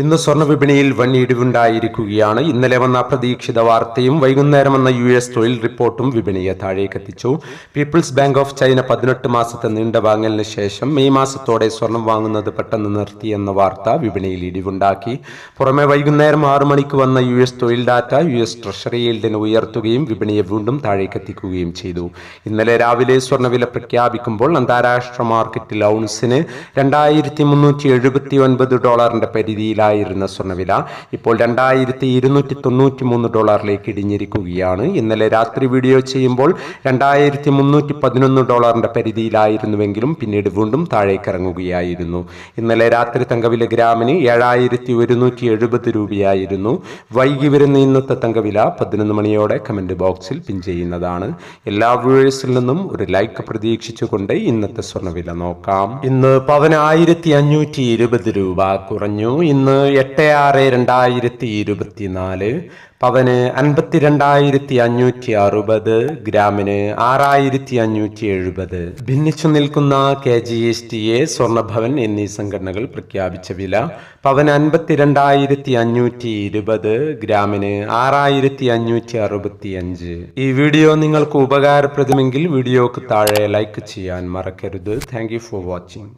ഇന്ന് സ്വർണ വിപണിയിൽ വൻ ഇടിവുണ്ടായിരിക്കുകയാണ് ഇന്നലെ വന്ന അപ്രതീക്ഷിത വാർത്തയും വൈകുന്നേരം വന്ന യു എസ് തൊഴിൽ റിപ്പോർട്ടും വിപണിയെ താഴേക്കെത്തിച്ചു. പീപ്പിൾസ് ബാങ്ക് ഓഫ് ചൈന പതിനെട്ട് മാസത്തെ നീണ്ട വാങ്ങലിന് ശേഷം മെയ് മാസത്തോടെ സ്വർണം വാങ്ങുന്നത് പെട്ടെന്ന് നിർത്തിയെന്ന വാർത്ത വിപണിയിൽ ഇടിവുണ്ടാക്കി. പുറമെ വൈകുന്നേരം ആറു മണിക്ക് വന്ന യു എസ് തൊഴിൽ ഡാറ്റ യു എസ് ട്രഷറി ഈൽഡിനെ ഉയർത്തുകയും വിപണിയെ വീണ്ടും താഴേക്കെത്തിക്കുകയും ചെയ്തു. ഇന്നലെ രാവിലെ സ്വർണവില പ്രഖ്യാപിക്കുമ്പോൾ അന്താരാഷ്ട്ര മാർക്കറ്റിൽ ഔൺസിന് രണ്ടായിരത്തി മുന്നൂറ്റി എഴുപത്തി ഒൻപത് ഡോളറിന്റെ പരിധിയിലായിരുന്ന സ്വർണവില ഇപ്പോൾ രണ്ടായിരത്തി ഇരുന്നൂറ്റി തൊണ്ണൂറ്റി മൂന്ന് ഡോളറിലേക്ക് ഇടിഞ്ഞിരിക്കുകയാണ്. ഇന്നലെ രാത്രി വീഡിയോ ചെയ്യുമ്പോൾ രണ്ടായിരത്തി മുന്നൂറ്റി പതിനൊന്ന് ഡോളറിന്റെ പരിധിയിലായിരുന്നുവെങ്കിലും പിന്നീട് വീണ്ടും താഴേക്ക് ഇറങ്ങുകയായിരുന്നു ഇന്നലെ രാത്രി തങ്കവില ഗ്രാമിന് ഏഴായിരത്തി ഒരുന്നൂറ്റി എഴുപത് രൂപയായിരുന്നു. വൈകി വരുന്ന ഇന്നത്തെ തങ്കവില പതിനൊന്ന് മണിയോടെ കമന്റ് ബോക്സിൽ പിൻ ചെയ്യുന്നതാണ്. എല്ലാ വ്യൂവേഴ്സിൽ നിന്നും ഒരു ലൈക്ക് പ്രതീക്ഷിച്ചുകൊണ്ട് ഇന്നത്തെ സ്വർണവില നോക്കാം. ഇന്ന് പവനായിരത്തി അഞ്ഞൂറ്റി ഇരുപത് രൂപ കുറഞ്ഞു. ഇന്ന് എട്ട് ആറ് രണ്ടായിരത്തി ഇരുപത്തിനാല് പവന് അൻപത്തിരണ്ടായിരത്തി അഞ്ഞൂറ്റി അറുപത് ഗ്രാമിന് ആറായിരത്തി അഞ്ഞൂറ്റി എഴുപത്. ഭിന്നിച്ചു നിൽക്കുന്ന K G S T A Swarnabhavan എന്നീ സംഘടനകൾ പ്രഖ്യാപിച്ച വില പവന് അൻപത്തിരണ്ടായിരത്തി അഞ്ഞൂറ്റി ഇരുപത് ഗ്രാമിന് ആറായിരത്തി അഞ്ഞൂറ്റി അറുപത്തി അഞ്ച് ഈ വീഡിയോ നിങ്ങൾക്ക് ഉപകാരപ്രദമെങ്കിൽ വീഡിയോക്ക് താഴെ ലൈക്ക് ചെയ്യാൻ മറക്കരുത്. Thank for watching.